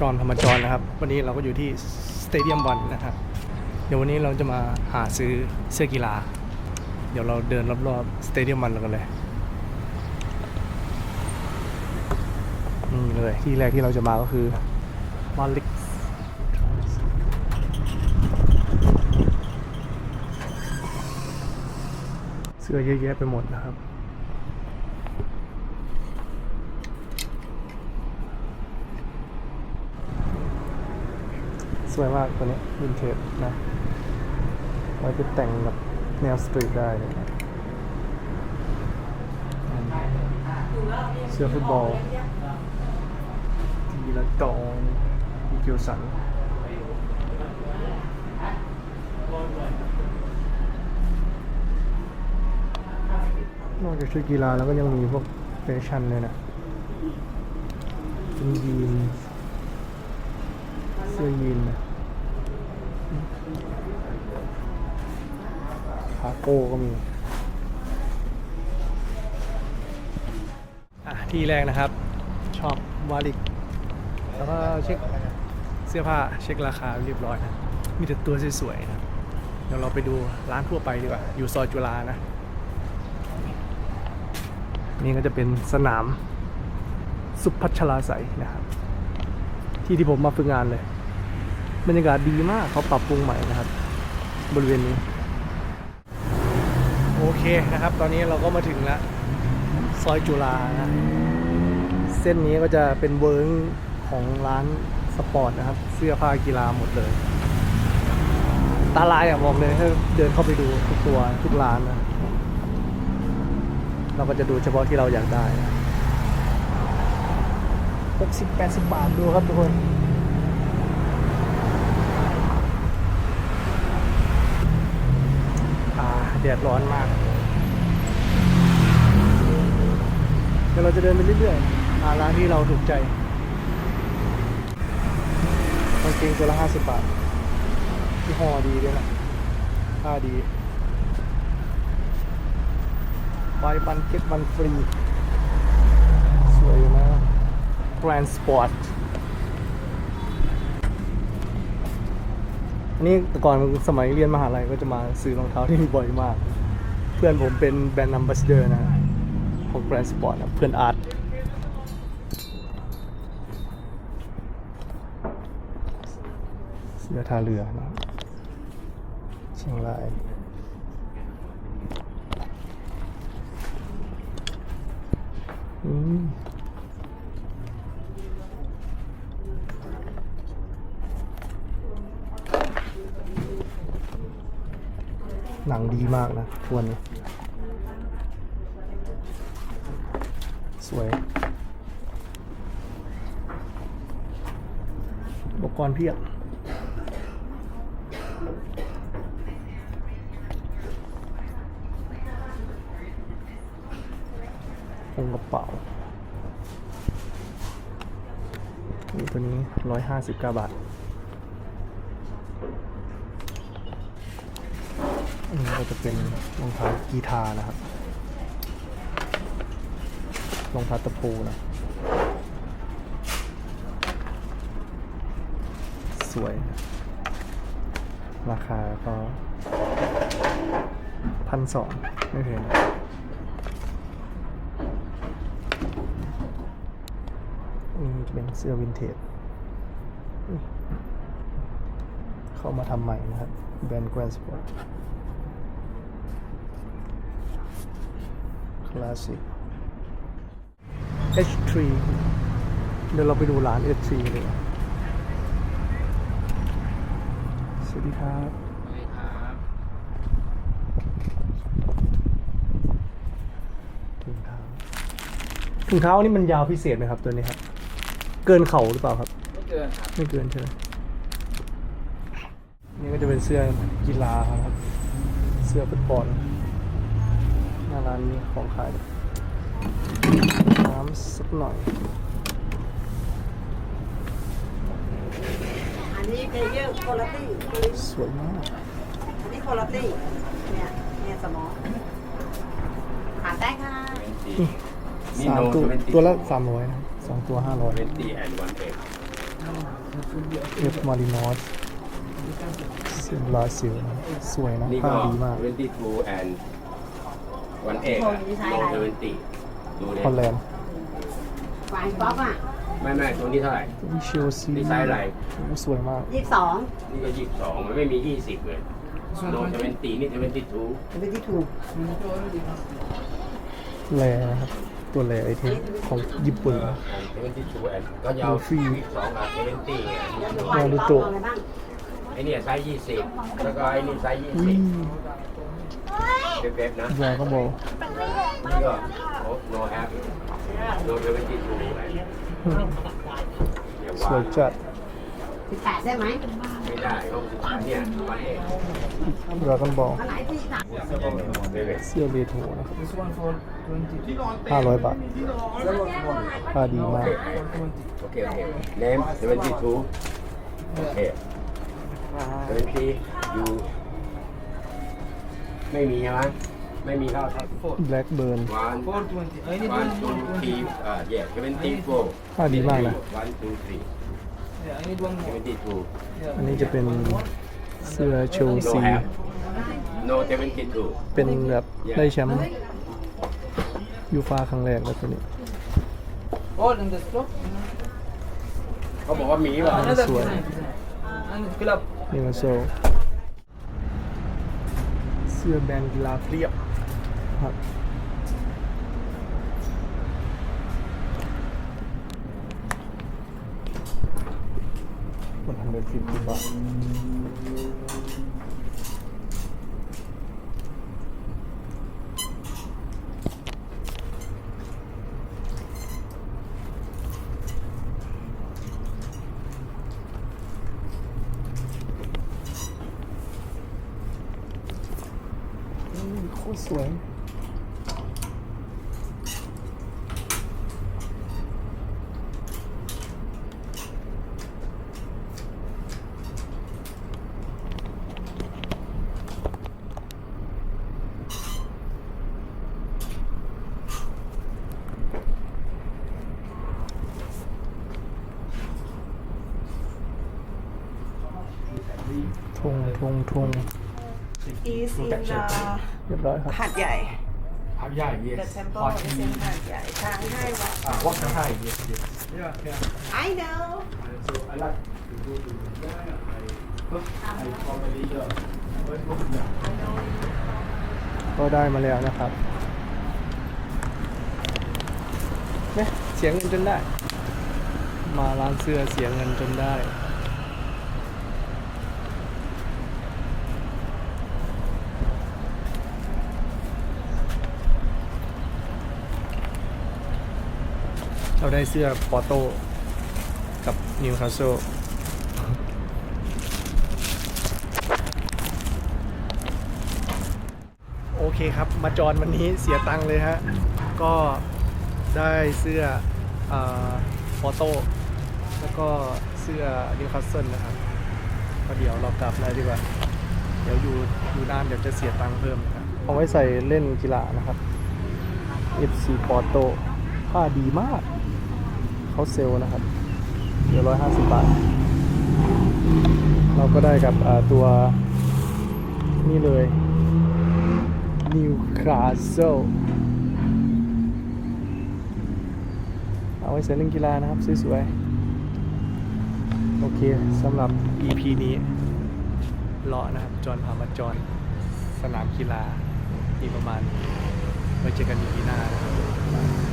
จรธรรมจรนะครับ วันนี้เราก็อยู่ที่สเตเดียมบอลนะครับ เดี๋ยววันนี้เราจะมาหาซื้อเสื้อกีฬา เดี๋ยวเราเดินรอบๆสเตเดียมบอลกันเลยนี่เลยที่แรกที่เราจะมาก็คือมาลิกเสื้อเยอะแยะไปหมดนะครับ สวยมากตัวนี้วินเทจนะไว้ไปแต่งแบบแนวสตรีทได้เลยนะเสื้อฟุตบอลทีละตองมีเกียวสันนอกจากชุดกีฬาแล้วก็ยังมีพวกแฟชั่นเลยนะเป็นยีนส เสื้อยีนนะคาโก้ก็มี อะ ที่แรกนะครับชอบวาลิก แล้วก็เช็คเสื้อผ้าเช็คราคาเรียบร้อยนะ มีแต่ตัวสวยๆนะ เดี๋ยวเราไปดูร้านทั่วไปดีกว่า อยู่ซอยจุฬานะ นี่ก็จะเป็นสนามสุพัชลาใสนะครับ ที่ที่ผมมาฝึกงานเลย บรรยากาศดีมากเขาปรับปรุงใหม่นะครับ บริเวณนี้ โอเคนะครับ ตอนนี้เราก็มาถึงแล้วซอยจุฬานะเส้นนี้ก็จะเป็นเวิร์งของร้านสปอร์ตนะครับ เสื้อผ้ากีฬาหมดเลย ตาลายอะบอกเลยให้เดินเข้าไปดูทุกตัวทุกร้านนะเราก็จะดูเฉพาะที่เราอยากได้หกสิบแปดสิบบาทดูครับทุกคน อ่าแดดร้อนมากเดี๋ยวเราจะเดินไปเรื่อยๆหาร้านที่เราถูกใจกางเกงตัวละห้าสิบบาทที่ห่อดีด้วยนะผ้าดีบายบันเก็ตบันฟรี สวยนะแกรนสปอร์ต นี่แต่ก่อนสมัยเรียนมหาลัยก็จะมาซื้อรองเท้าที่นี่บ่อยมาก เพื่อนผมเป็นแบรนด์นัมบัสเดอร์นะของแบรนด์สปอร์ตนะเพื่อนอาร์ตเสื้อท่าเรือนะเชียงรายอืม ดีมากนะทวนนี้สวย อุปกรณ์เพียบพงกระเป๋านี่ตัวนี้ร้อยห้าสิบเก้าบาท อันนี้ก็จะเป็นรองเท้ากีทานะครับรองเท้าตะปูนะ สวยราคาก็พันสองไม่แพงนี่จะเป็นเสื้อวินเทจ เข้ามาทำใหม่นะครับแบรนด์แกรนสปอร์ต คลาสสิก H3 เดี๋ยวเราไปดูร้าน H3 เลยสวัสดีครับสวัสดีครับถุงเท้าถุงเท้านี่มันยาวพิเศษไหมครับตัวนี้ครับ เกินเข่าหรือเปล่าครับ ไม่เกินครับ ไม่เกินใช่ไหมนี่ก็จะเป็นเสื้อกีฬาครับ เสื้อฟุตบอล หน้าร้านนี้ของขายน้ำสักหน่อย อันนี้เพลเยอร์คุณภาพสวยมาก อันนี้คุณภาพเนี่ยเนี่ยสมองขาดได้ค่ะนี่นี่สามโนตัวเวนตี้ตัวละสามร้อยสองตัวห้าร้อยเวนตี้แอนด์วันเอ็กเอฟมารินอสเซนบราซิลนะสวยนะนี่ผ้าก็ดีมาก22 and วันเอกอะโลเทเวนตี้ดูเลยฮอลแลนด์วายป๊อปอะไม่ไม่ตัวนี้เท่าไหร่วิเชลซีนี่ไซส์อะไรโอ้สวยมากยี่สิบสองนี่ก็ยี่สิบสองมันไม่มียี่สิบเลยโลเทเวนตี้นี่เทเวนตี้ทูเป็นที่ถูกแลนะครับ ตัวแลไอเทมของญี่ปุ่นนะเทเวนตี้ทูแอนก็ยาวดูฟรียี่สิบสองกับเทเวนตี้ไงวายป๊อปเอาอะไรบ้างไอเนี่ยไซส์ยี่สิบแล้วก็ไอนี่ไซส์ยี่อุ้สิยบ เว็บๆนะดราก็บอกนี่ก็โนแอปโนเทเวนตี้ทูเนี่ยสวยว่าจัดสิบแปดได้ไหมไม่ได้เขาเนี่ยวันเอกดราก้อนบอลอันไหนที่สามเว็บเสื้อเรโทรนะครับห้าร้อยบาทผ้าดีมาก โอเคโอเค name 72โอเค70 you ไม่มีใช่ไหมไม่มีเท่าครับแบล็กเบิร์น one one two three อ่า yeah 74ผ้าดีมากนะ one two three 72อันนี้จะเป็น เสื้อเชล no ซี have no 72เป็นแบบได้แชมป์ยูฟาครั้งแรกแล้วตัวนี้ All in the store. เขาบอกว่ามีป่ะ Another This one. design. And club. นิวโซ เสื้อแบรนด์กีฬาเรียบครับมันทำเป็นฟิตบาท ตรสวยทงทงทง is in uh, เรียบร้อยครับหาดใหญ่好ใหญ่ yes the temple is in หาดใหญ่ทางให้วัดอ่าวัดไทย yes yes I know so I like to go to I probably uh, first book yeah ก็ได้มาแล้วนะครับเนี่ยเสียเงินจนได้ มาร้านเสื้อเสียเงินจนได้ เราได้เสื้อปอโต้กับนิวคาสเซิลโอเคครับ มาจอนวันนี้เสียตังค์เลยฮะ ก็ได้เสื้อฟอโต้แล้วก็เสื้อนิวคาสเซิลนะครับก็เดี๋ยวเรากลับแล้วดีกว่า เดี๋ยวอยู่อยู่นานเดี๋ยวจะเสียตังค์เพิ่มนะครับเอาไว้ใส่เล่นกีฬานะครับ FC Porto ผ้าดีมาก เขาเซลล์นะครับเดี๋ยวร้อยห้าสิบบาท เราก็ได้กับตัวนี่เลยนิวคาสเซิลเอาไว้ใส่เล่นกีฬานะครับ สวยๆ โอเคสำหรับ EP นี้เลาะนะครับ จอนพามาจอนสนามกีฬามีประมาณไว้เจอกัน EP หน้านะครับ